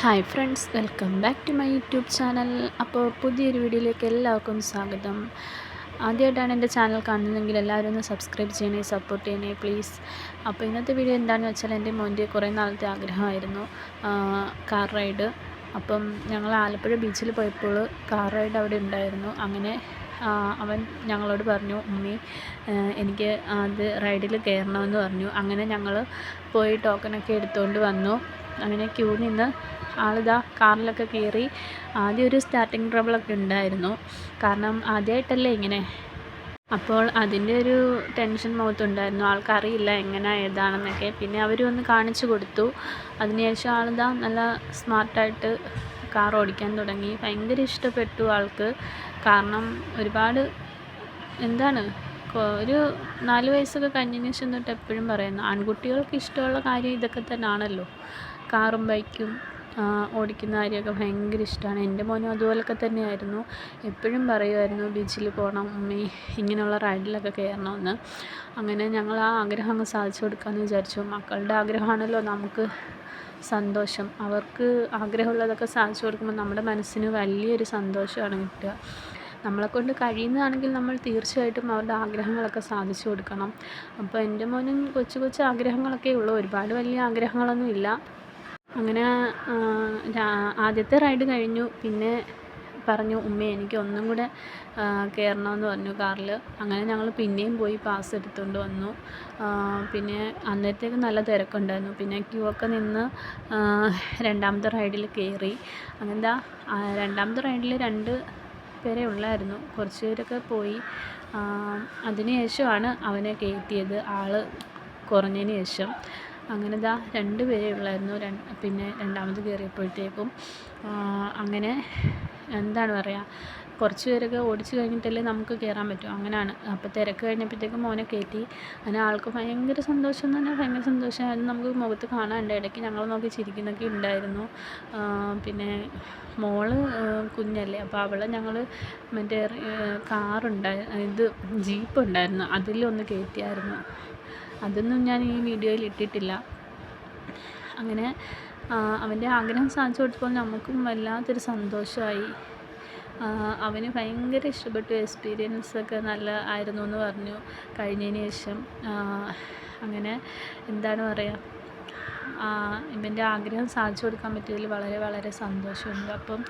Hi friends welcome back to my YouTube channel. അപ്പോൾ പുതിയൊരു വീഡിയോയിലേക്ക് എല്ലാവർക്കും സ്വാഗതം. ആദ്യമായിട്ടാണ് എന്റെ ചാനൽ കാണുന്നതെങ്കിൽ എല്ലാവരും ഒന്ന് സബ്സ്ക്രൈബ് ചെയ്യണേ സപ്പോർട്ട് ചെയ്യണേ പ്ലീസ് അപ്പോൾ ഇന്നത്തെ വീഡിയോ എന്താണെന്ന് വെച്ചാൽ എന്റെ മോന്റെ കുറേ നാളത്തെ ആഗ്രഹമായിരുന്നു കാർ റൈഡ് അപ്പം ഞങ്ങൾ ആലപ്പുഴ ബീച്ചിൽ പോയപ്പോൾ കാർ റൈഡ് അവിടെ ഉണ്ടായിരുന്നു. അങ്ങനെ അവൻ ഞങ്ങളോട് പറഞ്ഞു ഉമ്മി എനിക്ക് അത് റൈഡിൽ കയറണമെന്ന് പറഞ്ഞു. അങ്ങനെ ഞങ്ങൾ പോയി ടോക്കണൊക്കെ എടുത്തുകൊണ്ട് വന്നു. അങ്ങനെ ക്യൂ നിന്ന് ആളിതാ കാറിലൊക്കെ കയറി ആദ്യം ഒരു സ്റ്റാർട്ടിങ് ട്രബിളൊക്കെ ഉണ്ടായിരുന്നു. കാരണം ആദ്യമായിട്ടല്ലേ ഇങ്ങനെ. അപ്പോൾ അതിന്റെ ഒരു ടെൻഷൻ മുഖത്തുണ്ടായിരുന്നു. ആൾക്കറിയില്ല എങ്ങനെ ഏതാണെന്നൊക്കെ. പിന്നെ അവർ ഒന്ന് കാണിച്ചു കൊടുത്തു. അതിനുശേഷം ആളിതാ നല്ല സ്മാർട്ടായിട്ട് കാർ ഓടിക്കാൻ തുടങ്ങി. ഭയങ്കര ഇഷ്ടപ്പെട്ടു ആൾക്ക്. കാരണം ഒരുപാട് എന്താണ് ഒരു നാല് വയസ്സൊക്കെ കഴിഞ്ഞതിന് ശേഷം തൊട്ട് എപ്പോഴും പറയുന്നു ആൺകുട്ടികൾക്ക് ഇഷ്ടമുള്ള കാര്യം ഇതൊക്കെ തന്നെയാണല്ലോ കാറും ബൈക്കും ഓടിക്കുന്ന കാര്യമൊക്കെ ഭയങ്കര ഇഷ്ടമാണ്. എന്റെ മോനും അതുപോലൊക്കെ തന്നെയായിരുന്നു. എപ്പോഴും പറയുമായിരുന്നു ബീച്ചിൽ പോകണം ഉമ്മി ഇങ്ങനെയുള്ള റൈഡിലൊക്കെ കയറണമെന്ന്. അങ്ങനെ ഞങ്ങൾ ആ ആഗ്രഹം അങ്ങ് സാധിച്ചു കൊടുക്കാമെന്ന് വിചാരിച്ചു. മക്കളുടെ ആഗ്രഹമാണല്ലോ നമുക്ക് സന്തോഷം. അവർക്ക് ആഗ്രഹമുള്ളതൊക്കെ സാധിച്ചു കൊടുക്കുമ്പോൾ നമ്മുടെ മനസ്സിന് വലിയൊരു സന്തോഷമാണ് കിട്ടുക. നമ്മളെക്കൊണ്ട് കഴിയുന്നതാണെങ്കിൽ നമ്മൾ തീർച്ചയായിട്ടും അവരുടെ ആഗ്രഹങ്ങളൊക്കെ സാധിച്ചു കൊടുക്കണം. അപ്പോൾ എന്റെ മോനും കൊച്ചു കൊച്ചു ആഗ്രഹങ്ങളൊക്കെ ഉള്ളൂ. ഒരുപാട് വലിയ ആഗ്രഹങ്ങളൊന്നും ഇല്ല. അങ്ങനെ ആദ്യത്തെ റൈഡ് കഴിഞ്ഞു. പിന്നെ പറഞ്ഞു ഉമ്മ എനിക്ക് ഒന്നും കൂടെ കയറണമെന്ന് പറഞ്ഞു കാറിൽ അങ്ങനെ ഞങ്ങൾ പിന്നെയും പോയി പാസ് എടുത്തുകൊണ്ട് വന്നു. പിന്നെ അന്നേരത്തേക്ക് നല്ല തിരക്കുണ്ടായിരുന്നു. പിന്നെ ക്യൂ ഒക്കെ നിന്ന് രണ്ടാമത്തെ റൈഡിൽ കയറി അങ്ങനെന്താ രണ്ടാമത്തെ റൈഡിൽ രണ്ട് പേരെ ഉള്ളായിരുന്നു. കുറച്ച് പേരൊക്കെ പോയി. അതിന് ശേഷമാണ് അവനെ കയറ്റിയത്. ആൾ കുറഞ്ഞതിന് ശേഷം. അങ്ങനെ ദാ രണ്ട് പേരേ ഉള്ളായിരുന്നു. പിന്നെ രണ്ടാമത് കയറിയപ്പോഴത്തേക്കും അങ്ങനെ എന്താണ് പറയുക കുറച്ച് പേരൊക്കെ ഓടിച്ച് കഴിഞ്ഞിട്ടല്ലേ നമുക്ക് കയറാൻ പറ്റൂ. അങ്ങനെയാണ് അപ്പോൾ തിരക്ക് കഴിഞ്ഞപ്പോഴത്തേക്കും മോനെ കയറ്റി അങ്ങനെ ആൾക്ക് ഭയങ്കര സന്തോഷം എന്ന് പറഞ്ഞാൽ ഭയങ്കര സന്തോഷമായിരുന്നു നമുക്ക് മുഖത്ത് കാണാനുണ്ട്. ഇടയ്ക്ക് ഞങ്ങൾ നോക്കി ചിരിക്കുന്നൊക്കെ ഉണ്ടായിരുന്നു. പിന്നെ മോൾ കുഞ്ഞല്ലേ. അപ്പോൾ അവളെ ഞങ്ങൾ മറ്റേ കാറുണ്ടായി ഇത് ജീപ്പ് ഉണ്ടായിരുന്നു. അതിലൊന്ന് കയറ്റിയായിരുന്നു അതൊന്നും ഞാൻ ഈ വീഡിയോയിൽ ഇട്ടിട്ടില്ല. അങ്ങനെ അവന്റെ ആഗ്രഹം സാധിച്ചു കൊടുത്തപ്പോൾ നമുക്കും വല്ലാത്തൊരു സന്തോഷമായി. അവന് ഭയങ്കര ഇഷ്ടപ്പെട്ടു എക്സ്പീരിയൻസ് ഒക്കെ നല്ല ആയിരുന്നു എന്ന് പറഞ്ഞു കഴിഞ്ഞതിന് ശേഷം. അങ്ങനെ എന്താണ് പറയുക ഇവന്റെ ആഗ്രഹം സാധിച്ചു കൊടുക്കാൻ പറ്റിയതിൽ വളരെ വളരെ സന്തോഷമുണ്ട്. അപ്പം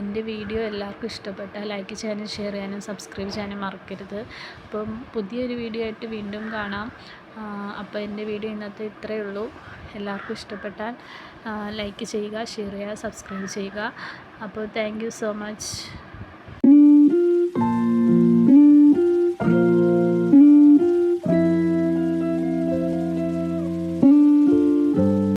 എന്റെ വീഡിയോ എല്ലാവർക്കും ഇഷ്ടപ്പെട്ട ലൈക്ക് ചെയ്യാനും ഷെയർ ചെയ്യാനും സബ്സ്ക്രൈബ് ചെയ്യാനും മറക്കരുത്. അപ്പം പുതിയൊരു വീഡിയോ ആയിട്ട് വീണ്ടും കാണാം. അപ്പോൾ എന്റെ വീഡിയോ ഇന്നത്തെ ഇത്രയേ ഉള്ളൂ. എല്ലാവർക്കും ഇഷ്ടപ്പെട്ടാൽ ലൈക്ക് ചെയ്യുക ഷെയർ ചെയ്യുക സബ്സ്ക്രൈബ് ചെയ്യുക. അപ്പോൾ താങ്ക് സോ മച്ച്